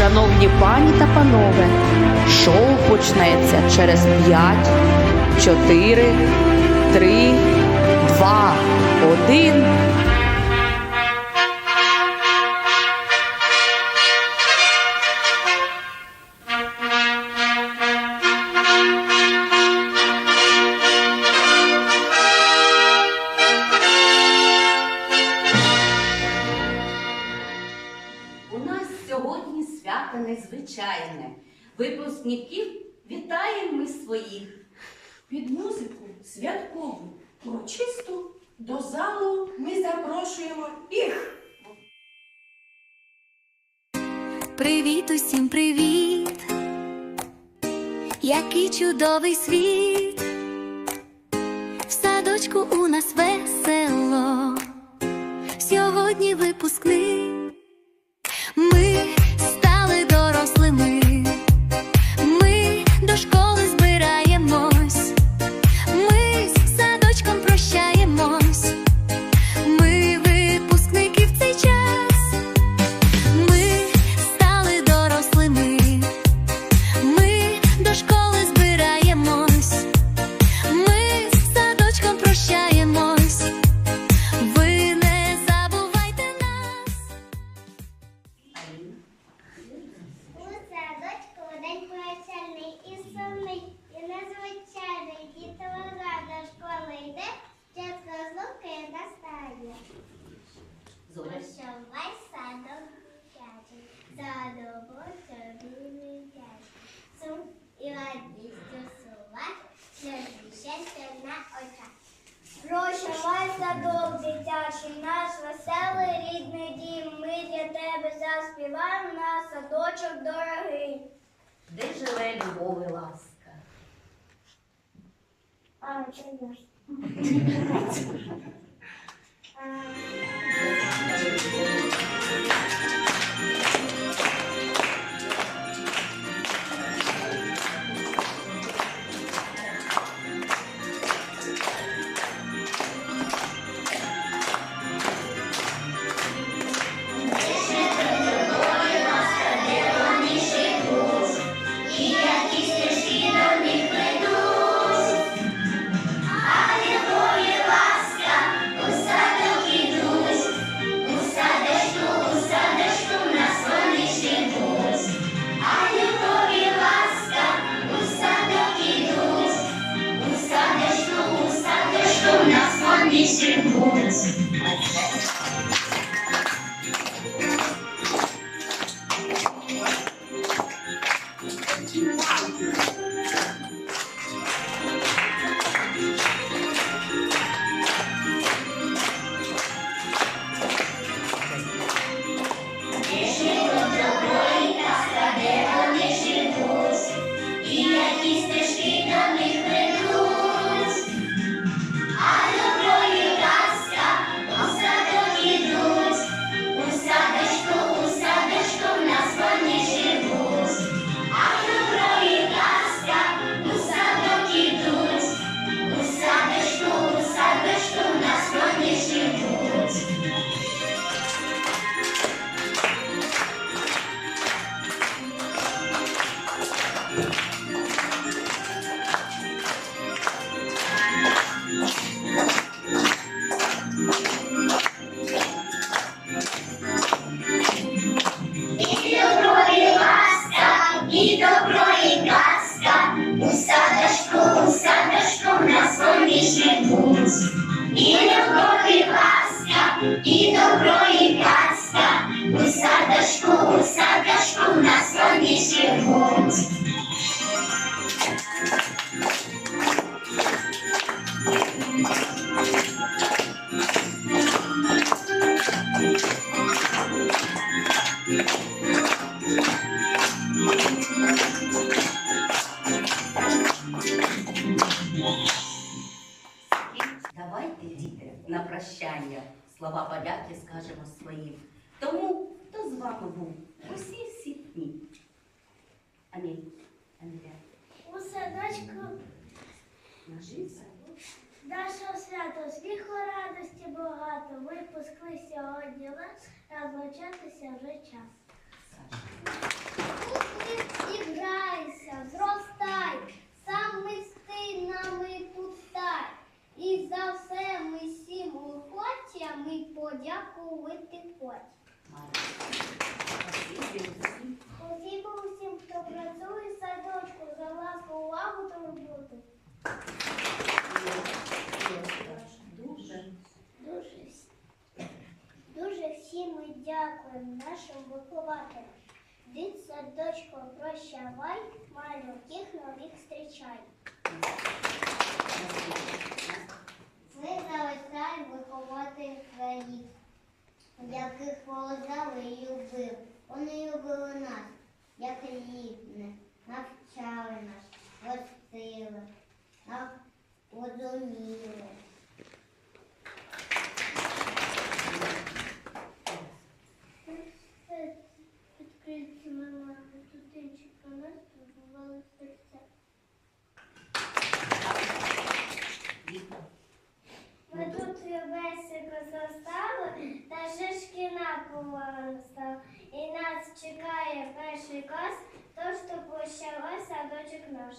Шановні пані та панове, шоу почнеться через 5, 4, 3, 2, 1. Випускників вітаємо ми своїх. Під музику святкову, урочисту до залу ми запрошуємо їх. Привіт усім привіт, який чудовий світ, в садочку у нас весело, сьогодні випускний. Зоря. Дитячий, садово тобі дитячий. Сум і радість усувать, сльози щастя на очах. Прощавай садок дитячий, наш веселий рідний дім. Ми для тебе заспіваємо на садочок дорогий. Де живе любов і ласка? А, це Thank you. але розлучатися вже час. Зіграйся, зростай, сам мисти нами пустай. І за все ми всім хочемо і подякувати хочемо. Усім, хто працює в садочку, за власну увагу та роботу. нашим вихователям. Дід садочком прощавай, малюків нових зустрічай. Ми залишаємо вихователь країн, яких поважали і любив. Вони любили нас, як рідне, навчали нас, гостили, нас розуміли. пальцями мати тутинчика нас турбували та жишки на полонстав. І нас чекає перший клас, тож то пощало садочок наш.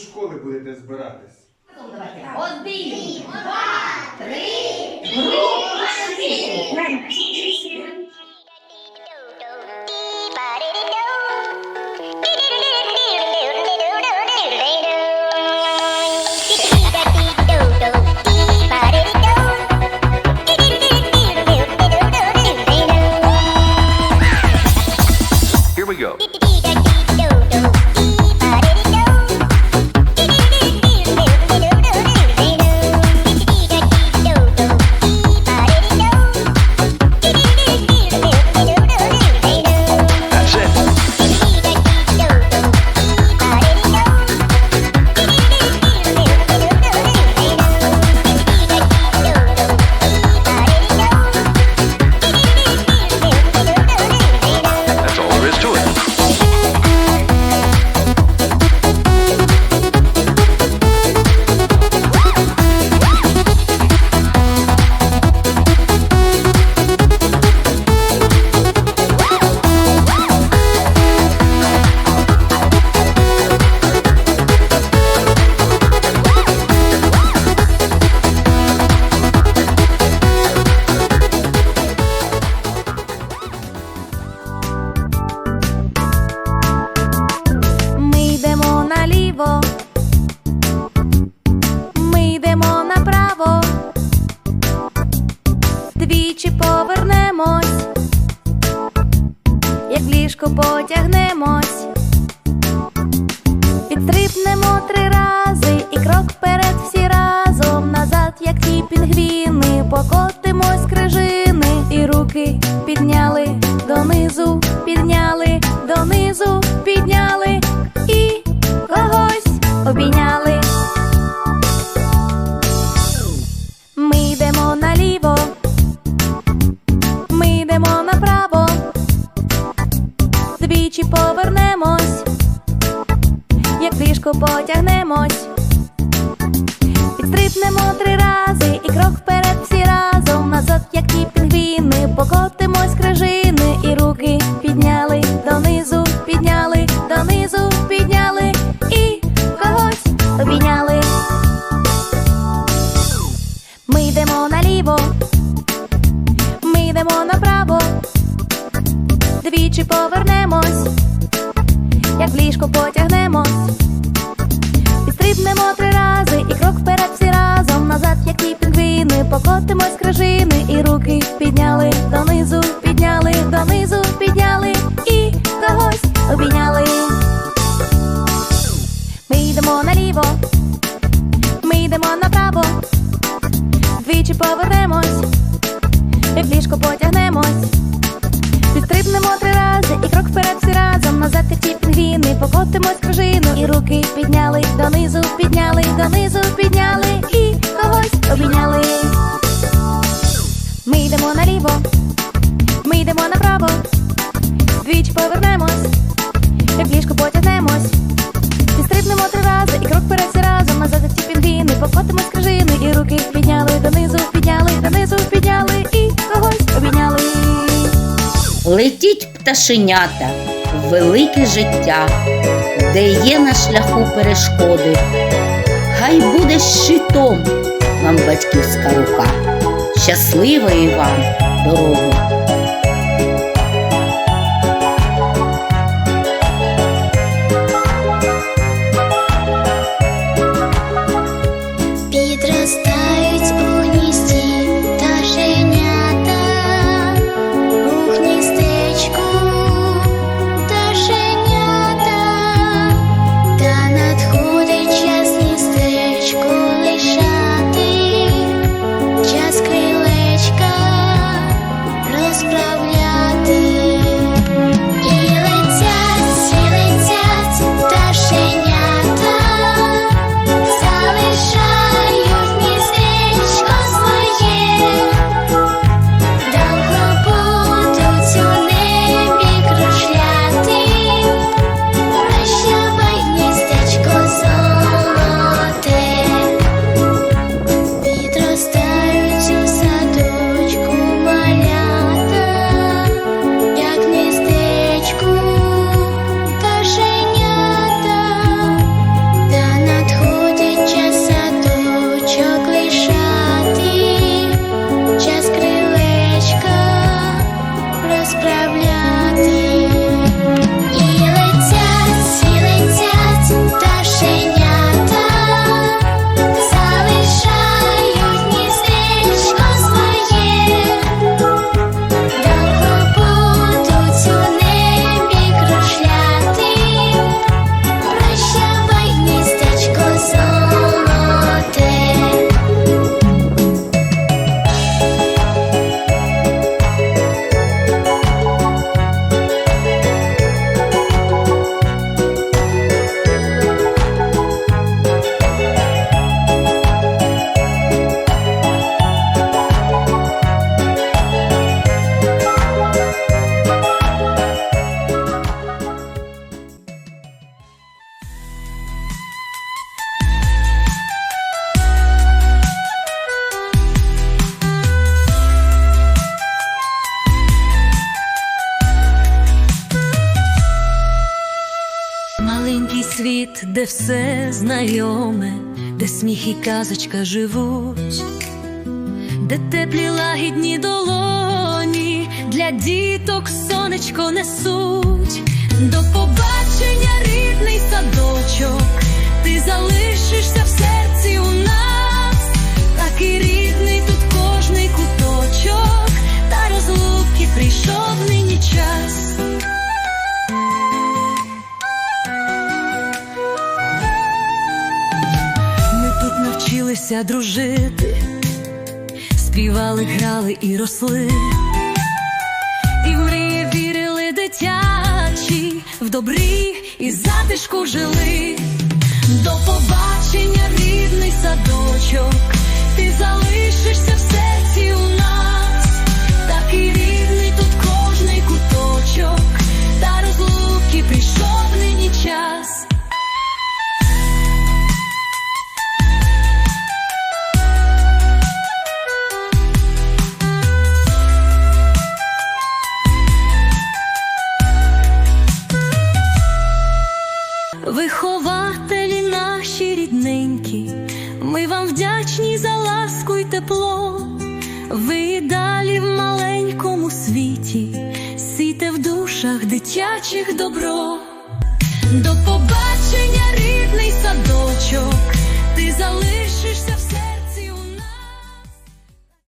школи будете збиратись? Один, два, три. Донизу, підняли донизу, підняли і когось обійняли. Ми йдемо наліво, ми йдемо направо, двічі повернемось, як ліжко потягнемось, підстрибнемо три рази і крок вперед всі разом, назад як ті пінгвіни, покотимось кружину, і руки підняли донизу, підняли донизу, підняли наліво, ми йдемо направо, двічі повернемось, як ліжко потягнемось. Підстрибнемо три рази і крок вперед разом назад ті пінгвіни, покотимось крижини, і руки підняли донизу, підняли донизу, підняли і когось обійняли. Летіть пташенята велике життя, де є на шляху перешкоди. Хай буде щитом вам батьківська рука. Щасливої вам дороги! світ, де все знайоме, де сміх і казочка живуть, де теплі лагідні долоні для діток сонечко несуть. До побачення, рідний садочок, ти залишишся в серці у нас, такий рідний тут кожний куточок, та розлуки прийшов нині час. Навчилися дружити, співали, грали і росли, і в мрії вірили дитячі, в добрі і затишку жили. До побачення, рідний садочок, ти залишишся в серці у нас, такий рідний